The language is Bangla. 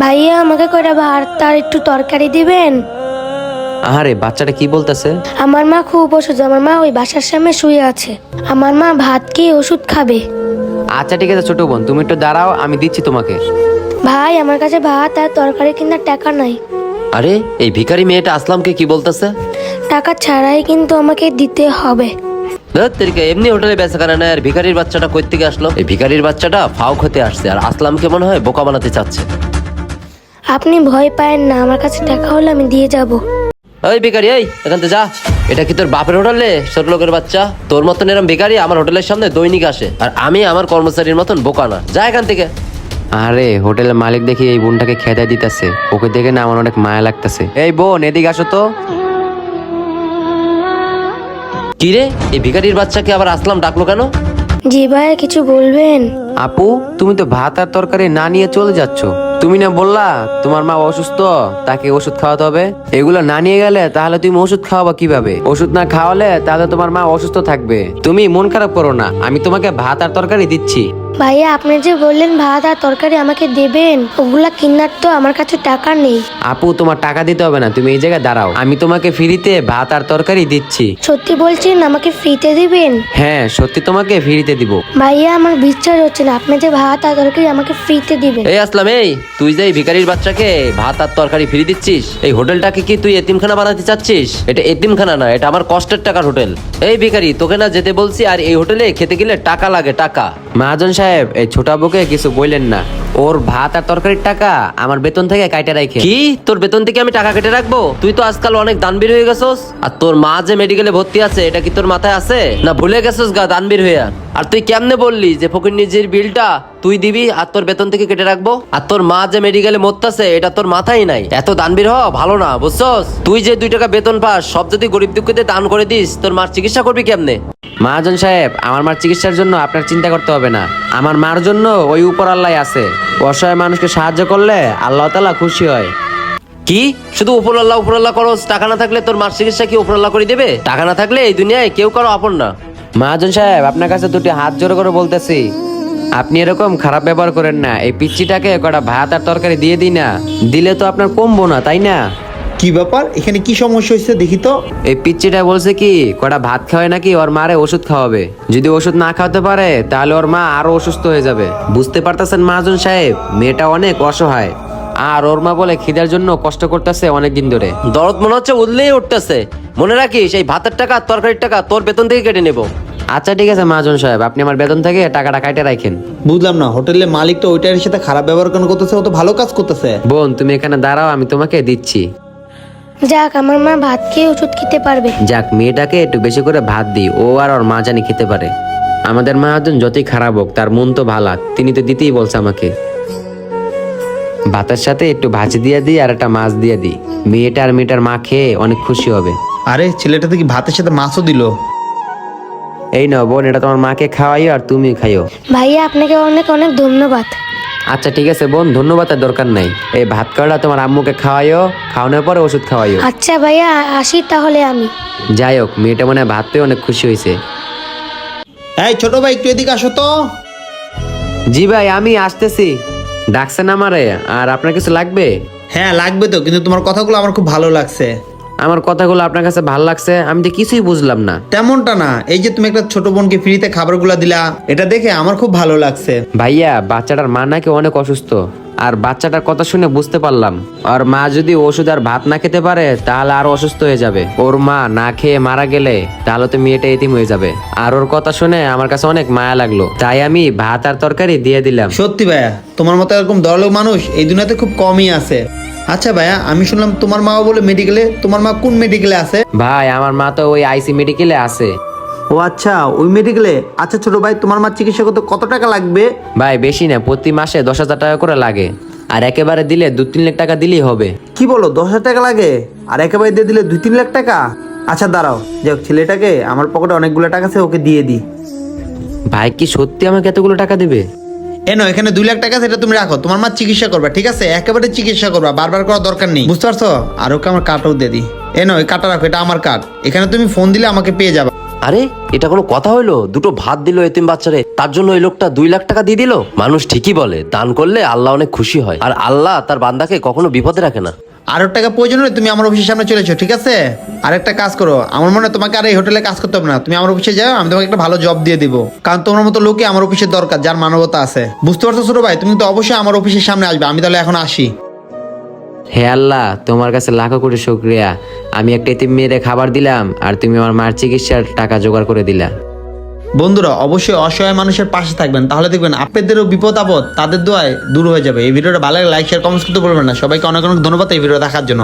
ভাইয়া আমাকে কয়টা ভাত তার একটু তরকারি দিবেন? আরে বাচ্চাটা কি বলতেছে? আমার মা খুব অসুস্থ আমার মা ওই বাসার সামনে শুয়ে আছে। আমার মা ভাত কি ওষুধ খাবে। আচ্ছা ঠিক আছে ছোট বোন তুমি একটু দাঁড়াও আমি দিচ্ছি তোমাকে। ভাই আমার কাছে ভাত আর তরকারি কেনার টাকা নাই। আরে এই ভিখারি মেয়েটা আসলামকে কি বলতেছে? টাকা ছাড়াই কিন্তু আমাকে দিতে হবে। তেরিকা এমনি হোটেলে বেচা কেনা নেয় আর ভিখারির বাচ্চাটা কই থেকে আসলো? এই ভিখারির বাচ্চাটা ফাও খেতে আসছে আর আসলামকে মনে হয় বোকা বানাতে চাচ্ছে। আপনি ভয় পায়েন না আমার কাছে টাকা হলে আমি দিয়ে যাব। ওই বেকারি এই এখান থেকে যা। এটা কি তোর বাপের হোটেলে ছোট লোকের বাচ্চা। তোর মতন এরম বেকারি আমার হোটেলের সামনে দৈনিক আসে। আর আমি আমার কর্মচারীর মতন বোকা না। যা এখান থেকে। আরে হোটেলের মালিক দেখি এই বোনটাকে খেতে দিতেছে। ওকে দেখে না আমার অনেক মায়া লাগতেছে। এই বোন এদিকে আসো তো। কি রে? এই ভিখারির বাচ্চাকে আবার আসলাম ডাকলো কেন? জি ভাইয়া কিছু বলবেন? আপু তুমি তো ভাত আর তরকারি না নিয়ে চলে যাচ্ছ। তুমি না বললা তোমার মা অসুস্থ তাকে ওষুধ খাওয়াতে হবে? এগুলো না নিয়ে গেলে তাহলে তুমি ওষুধ খাওয়াবা কীভাবে? ওষুধ না খাওয়ালে তাহলে তোমার মা অসুস্থ থাকবে। তুমি মন খারাপ করো না আমি তোমাকে ভাত আর তরকারি দিচ্ছি। ভাইয়া আপনি যে বললেন ভাত আর তরকারি আমাকে দেবেন ওগুলা কিনার তো আমার কাছে টাকা নেই। আপু তোমার টাকা দিতে হবে না তুমি এই জায়গায় দাঁড়াও। আমি তোমাকে ফ্রিতে ভাত আর তরকারি দিচ্ছি। সত্যি বলছেন আমাকে ফ্রিতে দিবেন? হ্যাঁ সত্যি তোমাকে ফ্রিতে দিব। ভাইয়া আমার বিশ্বাস হচ্ছে না আপনি যে ভাত আর তরকারি আমাকে ফ্রিতে দিবেন। এই আসলাম এই। তুই যে এই ভিখারির বাচ্চাকে ভাত আর তরকারি ফ্রি দিচ্ছিস, এই হোটেলটাকে কি তুই এতিমখানা বানাতে চাচ্ছিস? এটা এতিমখানা না এটা আমার কষ্টের টাকার হোটেল। এই ভিখারি, তোকে না যেতে বলছি, আর এই হোটেলে খেতে গেলে টাকা লাগে, টাকা। মহাজন সাহেব, এই ছোট বুকে কিছু বললেন না। ওর ভাত আর তরকারির টাকা আমার বেতন থেকে কাইটে রাখে কি? তোর বেতন থেকে আমি টাকা কেটে রাখব? তুই তো আজকাল অনেক দানবীর হয়ে গেছস। আর তোর মা যে মেডিকেলে ভর্তি আছে, এটা কি তোর মাথায় আছে? না ভুলে গেছস গা দানবীর হইয়া। আর তুই কেমনে বললি যে ফকির নিজের বিলটা তুই দিবি আর তোর বেতন থেকে কেটে রাখব? আর তোর মা যে মেডিকেলে মরতেছে এটা তোর মাথায় নাই। এত দানবীর হ ভালো না বুঝছস? তুই যে দুই টাকা বেতন পাস সব যদি গরিব দুঃখীদের দান করে দিস তোর মার চিকিৎসা করবি কেমনে? মহাজন সাহেব আমার মার চিকিৎসার জন্য আপনার চিন্তা করতে হবে না। আমার মার জন্য ওই উপর আল্লাহ আছে। অসহায় মানুষকে সাহায্য করলে আল্লাহ তালা খুশি হয়। কি? শুধু উপরাল্লাহ উপরাল্লাহ করস? টাকা না থাকলে তোর মার চিকিৎসা কি উপরাল্লাহ করে দেবে? টাকা না থাকলে এই দুনিয়ায় কেউ কারও আপন না। মহাজন সাহেব আপনার কাছে দুটি হাত জোড়ো করে বলতেছি। আপনি এরকম খারাপ ব্যবহার করেন না এই পিচ্চিটাকে কটা ভাত আর তরকারি দিয়ে দিই না। দিলে তো আপনার কমবো না তাই না? কি ব্যাপার? এখানে কি সমস্যা হয়েছে দেখি তো। এই পিচ্চিটা বলছে কি কটা ভাত খাওয়ায় নাকি ওর মারে ওষুধ খাওয়াবে। যদি ওষুধ না খাওয়াতে পারে তাহলে ওর মা আরও অসুস্থ হয়ে যাবে। বুঝতে পারতেছেন মহাজন সাহেব মেয়েটা অনেক অসহায়। আর ওর মা বলে খিদার জন্য কষ্ট করতেছে অনেকদিন ধরে। দরদ মনে হচ্ছে উঠলেই উঠতেছে। মনে রাখিস এই ভাতের টাকা তরকারির টাকা তোর বেতন থেকে কেটে নেব। আচ্ছা ঠিক আছে মহাজন সাহেব আপনি আমার বেতন থেকে টাকাটা কাটে রাখেন বুঝলাম না হোটেলের মালিক তো ওইটার সাথে খারাপ ব্যবহার কেন করতেছে? ও তো ভালো কাজ করতেছে। বোন তুমি এখানে দাঁড়াও আমি তোমাকে দিচ্ছি। যাক আমার মা ভাত খেয়ে ওষুধ খেতে পারবে। যাক মেয়েটাকে একটু বেশি করে ভাত দিই ও আর ওর মা জানি খেতে পারে। আমাদের মহাজন যতই খারাপ হোক তার মন তো ভালা তিনি তো দিতেই বলছে আমাকে। ভাতের সাথে একটু ভাজি দিয়ে দিই আর একটা মাছ দিয়ে দিই। মেয়েটা আর মেয়েটার মা খেয়ে অনেক খুশি হবে। আরে ছেলেটা থেকে ভাতের সাথে মাছও দিল? এই নাও বোন এটা তোমার মাকে খাওয়াইও আর তুমি খাইও। ভাইয়া আপনাকে অনেক অনেক ধন্যবাদ। আচ্ছা ঠিক আছে বোন ধন্যবাদের দরকার নাই। এই ভাত কড়া তোমার আম্মুকে খাওয়াইও খাওয়ানোর পরে ওষুধ খাওয়াইও। আচ্ছা ভাইয়া আসি তাহলে আমি। যাই হোক মেয়েটা মনে হয় ভাত পেয়ে অনেক খুশি হয়েছে। এই ছোট ভাই একটু এদিকে আসো তো। জি ভাই আমি আসতেছি। ডাকছেন আমারে আর আপনার কিছু লাগবে? হ্যাঁ লাগবে তো কিন্তু তোমার কথাগুলো আমার খুব ভালো লাগছে। আমার কথাগুলো আপনার কাছে ভালো লাগছে আমি তো কিছুই বুঝলাম না। তেমনটা না এই যে তুমি একটা ছোট বোনকে ফ্রিতে খাবার খাবারগুলো দিলা এটা দেখে আমার খুব ভালো লাগছে। ভাইয়া বাচ্চাটার মা নাকি অনেক অসুস্থ আর বাচ্চাটার কথা শুনে বুঝতে পারলাম। আর মা যদি ওষুধ আর ভাত না খেতে পারে তাহলে আরও অসুস্থ হয়ে যাবে। ওর মা না খেয়ে মারা গেলে তাহলে তো মেয়েটা এতিম হয়ে যাবে। আর ওর কথা শুনে আমার কাছে অনেক মায়া লাগল। তাই আমি ভাত আর তরকারি দিয়ে দিলাম। সত্যি ভাইয়া তোমার মতো এরকম দরলোক মানুষ এই দুনিয়াতে খুব কমই আছে। আচ্ছা ভাইয়া আমি শুনলাম তোমার মাও বলে মেডিকেলে তোমার মা কোন মেডিকেলে আছে? ভাই আমার মা তো ওই আইসি মেডিকেলে আছে। ও আচ্ছা ওই মেডিকেলে আচ্ছা ছোট ভাই তোমার মা চিকিৎসা করতে কত টাকা লাগবে? ভাই বেশি না প্রতি মাসে দশ হাজার টাকা করে লাগে। আর একেবারে দিলে দু তিন লাখ টাকা দিলেই হবে। কি বলো দশ হাজার টাকা লাগে? আর একেবারে দিয়ে দিলে দুই তিন লাখ টাকা? আচ্ছা দাঁড়াও যাক ছেলেটাকে আমার পকেটে অনেকগুলো টাকা আছে ওকে দিয়ে দিই। ভাই কি সত্যি আমাকে এতগুলো টাকা দেবে? এ নয় এখানে দুই লাখ টাকা সেটা তুমি রাখো। তোমার মা চিকিৎসা করবা, ঠিক আছে? একেবারে চিকিৎসা করবা, বারবার করার দরকার নেই। বুঝতে পারছ? আর ওকে আমার কার্ডও দিয়ে দিই। এ নয় কার্ডটা রাখো, এটা আমার কার্ড এখানে তুমি ফোন দিলে আমাকে পেয়ে যাবে। আরে, এটা কোনো কথা হইল? দুটো ভাত দিল এতিম বাচ্চারে। তার জন্য ওই লোকটা দুই লাখ টাকা দিয়ে দিল? মানুষ ঠিকই বলে, দান করলে আল্লাহ অনেক খুশি হয়। আর আল্লাহ তার বান্দাকে কখনো বিপদে রাখে না। আর টাকা প্রয়োজন হলে তুমি আমার অফিসের সামনে চলেছো, ঠিক আছে? আরেকটা কাজ করো, আমার মনে হয় তোমাকে আর এই হোটেলে কাজ করতে হবে না। তুমি আমার অফিসে যাও, আমি তোমাকে একটা ভালো জব দিয়ে দিব। কারণ তোমার মতো লোকে আমার অফিসের দরকার, যার মানবতা আছে। বুঝতে পারছ ছোট ভাই? তুমি তো অবশ্যই আমার অফিসের সামনে আসবে, আমি তাহলে এখন আসি। হে আল্লাহ, তোমার কাছে লাখো কোটি শুক্রিয়া। আমি একটা এতিম মেয়েরে খাবার দিলাম, আর তুমি আমার মার চিকিৎসার টাকা জোগাড় করে দিলা। বন্ধুরা, অবশ্যই অসহায় মানুষের পাশে থাকবেন। তাহলে দেখবেন আপনাদেরও বিপদ আপদ তাদের দোয়ায় দূর হয়ে যাবে। এই ভিডিওটা ভালো লাগে লাইক শেয়ার কমেন্টস করতে বলবেন না। সবাইকে অনেক অনেক ধন্যবাদ এই ভিডিও দেখার জন্য।